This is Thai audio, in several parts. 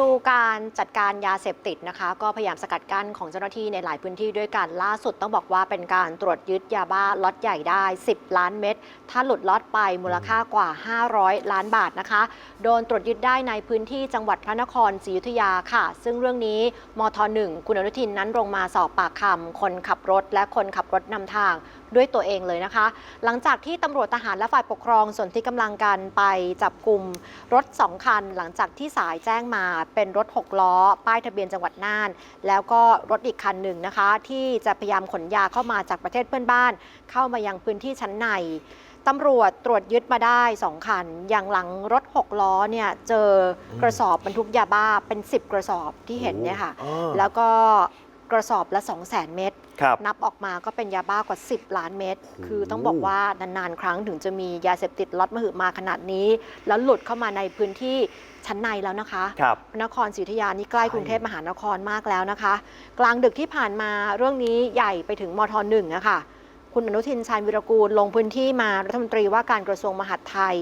ดูการจัดการยาเสพติดนะคะ ก็พยายามสกัดกั้นของเจ้าหน้าที่ในหลายพื้นที่ด้วยกันล่าสุดต้องบอกว่าเป็นการตรวจยึดยาบ้าล็อตใหญ่ได้ 10 ล้านเม็ดถ้าหลุดล็อตไปมูลค่ากว่า 500 ล้านบาทนะคะ โดนตรวจยึดได้ในพื้นที่จังหวัดพระนครศรีอยุธยาค่ะ ซึ่งเรื่องนี้มทหนึ่งคุณอนุทินนั้นลงมาสอบปากคำคนขับรถและคนขับรถนำทาง ด้วยตัวเองเลยนะคะ หลังจากที่ตำรวจทหารและฝ่ายปกครองส่วนที่กำลังกันไปจับกลุ่มรถ 2 คัน หลังจากที่สายแจ้งมาเป็นรถ 6 ล้อ ป้ายทะเบียนจังหวัดน่าน แล้วก็รถอีกคันหนึ่งนะคะ ที่จะพยายามขนยาเข้ามาจากประเทศเพื่อนบ้าน เข้ามายังพื้นที่ชั้นในตำรวจตรวจยึดมาได้ 2 คัน อย่างหลังรถ 6 ล้อเนี่ยเจอกระสอบบรรทุกยาบ้าเป็น 10 กระสอบที่เห็นเนี่ยค่ะอ๋อแล้วก็ กระสอบละ 2 0 0 0 0 0 เม็ดครับ นับออกมาก็เป็นยาบ้ากว่า 10 ล้านเม็ดโอ้โหคือต้องบอกว่านานๆ ครั้งถึงจะมียาเสพติดล็อตมหึมาขนาดนี้ แล้วหลุดเข้ามาในพื้นที่ชั้นในแล้วนะคะครับนครศรีอยุธยานี่ใกล้ใช่กรุงเทพมหานครมากแล้วนะคะ กลางดึกที่ผ่านมาเรื่องนี้ใหญ่ไปถึงมทหนึ่งอะค่ะคุณอนุทินชาญวิรกูลลงพื้นที่มารัฐมนตรีว่าการกระทรวงมหาดไทย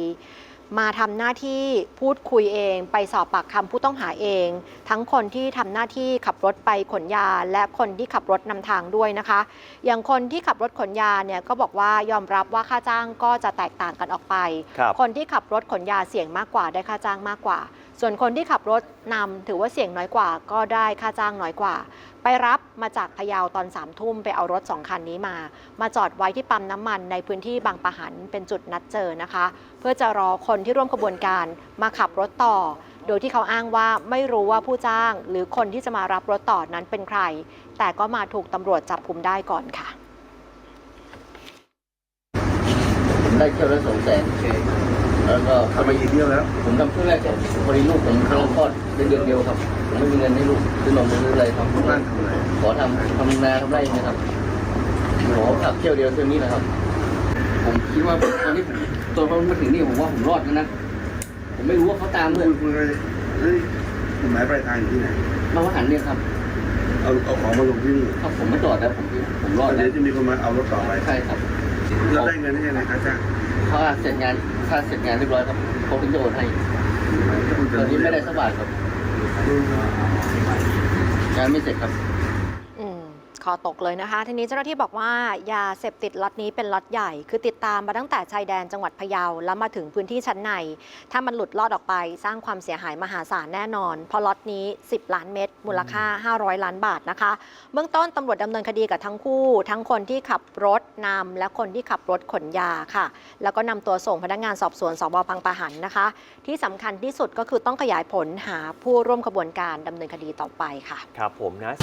มาทำหน้าที่พูดคุยเอง ไปสอบปากคำผู้ต้องหาเอง ทั้งคนที่ทำหน้าที่ขับรถไปขนยา และคนที่ขับรถนำทางด้วยนะคะ อย่างคนที่ขับรถขนยาเนี่ยก็บอกว่ายอมรับว่าค่าจ้างก็จะแตกต่างกันออกไปครับคนที่ขับรถขนยาเสี่ยงมากกว่าได้ค่าจ้างมากกว่า ส่วนคนที่ขับรถนำถือว่าเสี่ยงน้อยกว่า ก็ได้ค่าจ้างน้อยกว่า ไปรับมาจากพะเยาตอนสามทุ่มไปเอารถสองคันนี้มา มาจอดไว้ที่ปั๊มน้ำมันในพื้นที่บางปะหันเป็นจุดนัดเจอนะคะ เพื่อจะรอคนที่ร่วมขบวนการมาขับรถต่อ โดยที่เขาอ้างว่าไม่รู้ว่าผู้จ้าง หรือคนที่จะมารับรถต่อนั้นเป็นใคร แต่ก็มาถูกตำรวจจับกุมได้ก่อนค่ะ ได้เที่ยวละสองแสน แล้วก็ทำมากี่เที่ยวแล้ว ผมทำช่วงแรกพอดีลูกผมกำลังคลอดได้เดือนเดียวครับ ผมไม่มีเงินให้ลูกซื้อนมซื้ออะไรครับบ้านทำอะไรขอทำทำนาทำไร่นะครับขอขับเที่ยวเดียวเที่ยวนี้นะครับ ผมคิดว่าตอนที่ผมตัวเขามาถึงนี่ผมว่าผมรอดแล้วนะ ผมไม่รู้ว่าเขาตามคุเพื่อนณคุณเลยเฮ้ยคุณหมายปลายทางอยู่ที่ไหนมาวัดหันเนี่ยครับเอาเอาของมาลงที่นี่ถ้าผมไม่จอดแล้วผมผมรอดแล้เดี๋ยววจะมีคนมาเอารถต่อไปใช่ครับเราได้เงินได้ยังไงค่าจ้าง ถ้าเสร็จงานถ้าเสร็จงานเรียบร้อยครับเขาถึงจะโอนให้ตอนนี้ไม่ได้สักบาทครับงานไม่เสร็จครับอืมค อตกเลยนะคะ ทีนี้เจ้าหน้าที่บอกว่ายาเสพติดล็อตนี้เป็นล็อตใหญ่ คือติดตามมาตั้งแต่ชายแดนจังหวัดพะเยาแล้วมาถึงพื้นที่ชั้นใน ถ้ามันหลุดลอดออกไป สร้างความเสียหายมหาศาลแน่นอน เพราะล็อตนี้ 10 ล้านเม็ดมูลค่า 500 ล้านบาทนะคะ เบื้องต้นตำรวจดำเนินคดีกับทั้งคู่ ทั้งคนที่ขับรถนำและคนที่ขับรถขนยาค่ะ แล้วก็นำตัวส่งพนักงานสอบสวนสบพังปะหันนะคะ ที่สำคัญที่สุดก็คือต้องขยายผลหาผู้ร่วมขบวนการดำเนินคดีต่อไปค่ะ ครับผมนะ